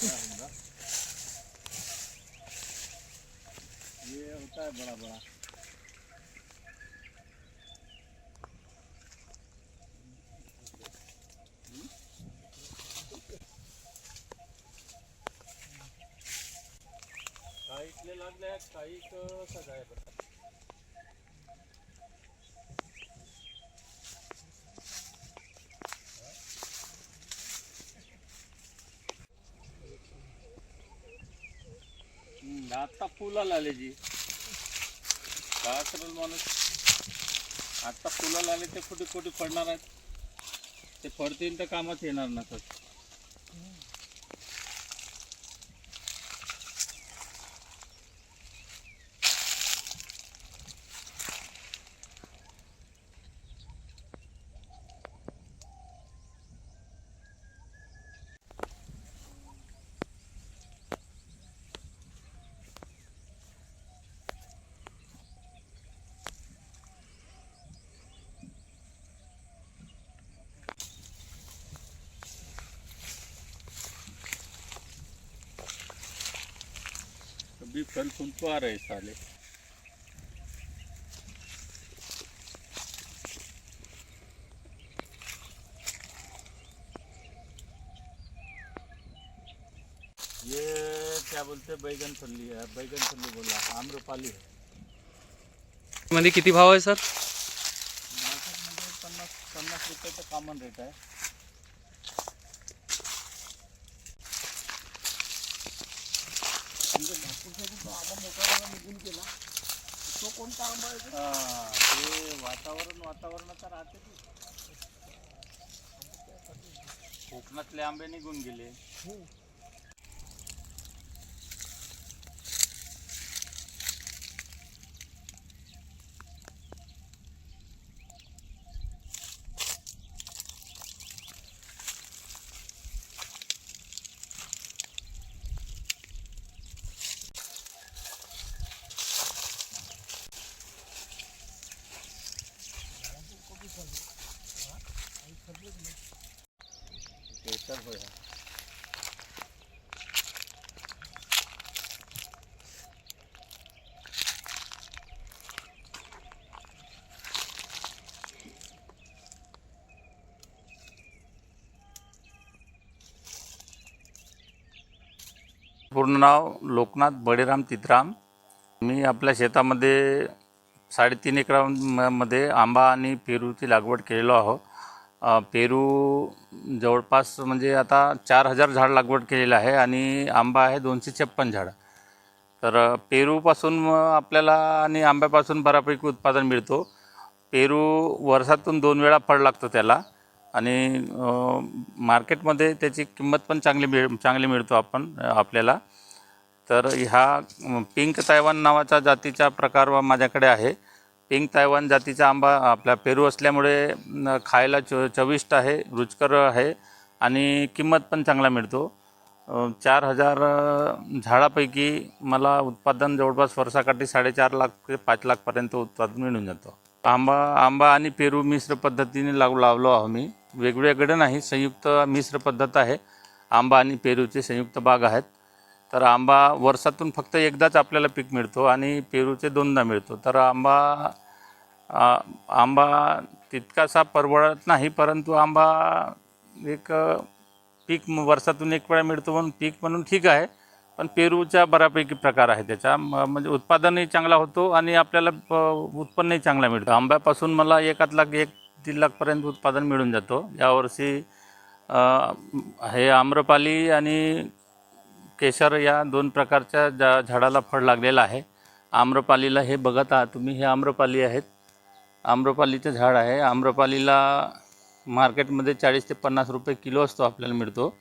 ये होता है बड़ा बड़ा काही इथले लागले आहेत काही सगळं म्हणजे आता फुलाला आले जी. काय करेल माणूस? आता फुलाला आले ते कुठे कुठे पडणार आहेत? ते पडतील तर कामात येणार नसत अभी फल फूल तो आ रहे साले। ये क्या बोलते हैं? बैगन फली है। बैगन फली बोला। आम्रपाली है। मध्ये किती भाव आहे सर? पन्नास पन्नास रुपये तर कॉमन रेट आहे म्हणजे नागपूरचा आंबा मोठा निघून गेला तो कोणता आंबा आहे हा ते वातावरण वातावरणाचा राहते ते. कोकणातले आंबे निघून गेले. हो केसर होय पूर्ण नाव लोकनाथ बळीराम तितराम. मी आपल्या शेतामध्ये साडेतीन एकरामध्ये आंबा आणि पेरूची लागवड केलेलो आहो पेरू जवळपास म्हणजे आता चार हजार झाड लागवड केलेलं आहे आणि आंबा आहे दोनशे छप्पन झाडं. तर पेरूपासून मग आपल्याला आणि आंब्यापासून बऱ्यापैकी उत्पादन मिळतो. पेरू वर्षातून दोन वेळा फळ लागतं त्याला आणि मार्केटमध्ये त्याची किंमत पण चांगली मिळ चांगली मिळतो आपण आपल्याला. तर ह्या पिंक तायवान नावाच्या जातीचा प्रकार माझ्याकडे आहे. पिंक तायवान जातीचा आंबा आपला पेरू असल्यामुळे खायला च चविष्ट आहे रुचकर आहे आणि किंमत पण चांगला मिळतो. चार हजार झाडापैकी मला उत्पादन जवळपास वर्षाकाठी साडेचार लाख ते पाच लाखपर्यंत उत्पादन मिळून जातं. आंबा आंबा आणि पेरू मिश्र पद्धतीने लागू लावलो आहो मी. वेगवेगळे नाही संयुक्त मिश्र पद्धत आहे. आंबा आणि पेरूचे संयुक्त बाग आहेत. तर आंबा वर्षातून फक्त एकदाच आपल्याला पीक मिळतो आणि पेरूचे दोनदा मिळतो. तर आंबा आंबा तितकासा परवडत नाही परंतु आंबा एक पीक वर्षातून एक वेळा मिळतो म्हणून पीक म्हणून ठीक आहे. पण पेरूचा बऱ्यापैकी प्रकार आहे त्याचा. म- म्हणजे उत्पादनही चांगला होतो आणि आपल्याला प- उत्पन्नही चांगला मिळतं. आंब्यापासून मला एकाच लाख एक दीड लाखपर्यंत उत्पादन मिळून जातो. यावर्षी हे आम्रपाली आणि केशर या दोन प्रकारच्या जा झाडाला फळ लागलेलं आहे. आम्रपालीला हे बघत आहात तुम्ही हे आम्रपाली आहेत. आम्रपालीचं झाड आहे. आम्रपालीला मार्केटमध्ये चाळीस ते पन्नास रुपये किलो असतो आपल्याला मिळतो.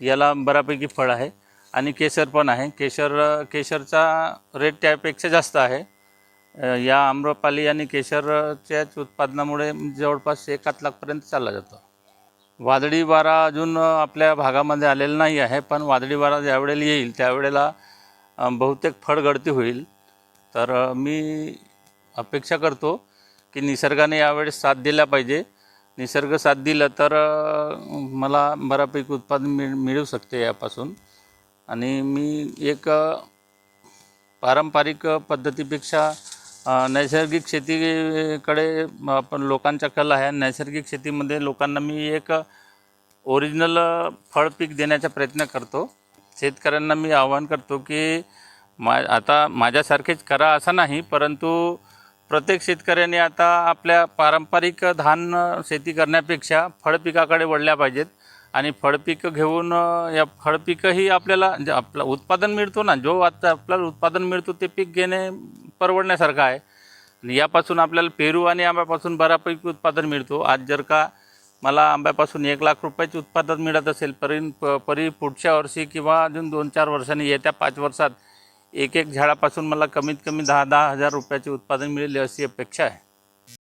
याला बऱ्यापैकी फळ आहे. आणि केशर पण आहे. केशर केशरचा रेट त्यापेक्षा जास्त आहे. या आम्रपाली आणि केशरच्याच उत्पादनामुळे जवळपास एकाच लाखपर्यंत चालला जातो. वादळी वारा अजून आपल्या भागामध्ये आलेला नाही आहे पण वादळी वारा ज्यावेळेला येईल त्यावेळेला बहुतेक फळगळती होईल. तर मी अपेक्षा करतो की निसर्गाने यावेळेस साथ दिला पाहिजे. निसर्ग साथ दिलं तर मला बऱ्यापैकी उत्पादन मिळ मिळू शकते यापासून. आणि मी एक पारंपरिक पद्धतीपेक्षा नैसर्गिक शेतीकडे आपण लोकांचा कल आहे. नैसर्गिक शेतीमध्ये लोकांना मी एक ओरिजिनल फळ पीक देण्याचा प्रयत्न करतो. शेतकऱ्यांना मी आवाहन करतो की मा आता माझ्यासारखेच करा असं नाही परंतु प्रत्येक शेतकऱ्याने आता आपल्या पारंपरिक धान शेती करण्यापेक्षा फळपिकाकडे वळल्या पाहिजेत. आणि फळपिकं घेऊन अ, या फळपिकंही आपल्याला जे आपलं उत्पादन मिळतो ना जो आता आपल्याला उत्पादन मिळतो ते पीक घेणे परवडण्यासारखं आहे. आणि यापासून आपल्याला पेरू आणि आंब्यापासून बऱ्यापैकी उत्पादन मिळतो. आज जर का मला आंब्यापासून एक लाख रुपयाचे उत्पादन मिळत असेल परी प- परी पुढच्या वर्षी किंवा अजून दोन चार वर्षांनी येत्या पाच वर्षात एक एक झाडापासून मला कमीत कमी दहा दहा हजार रुपयाचे उत्पादन मिळेल अशी अपेक्षा आहे.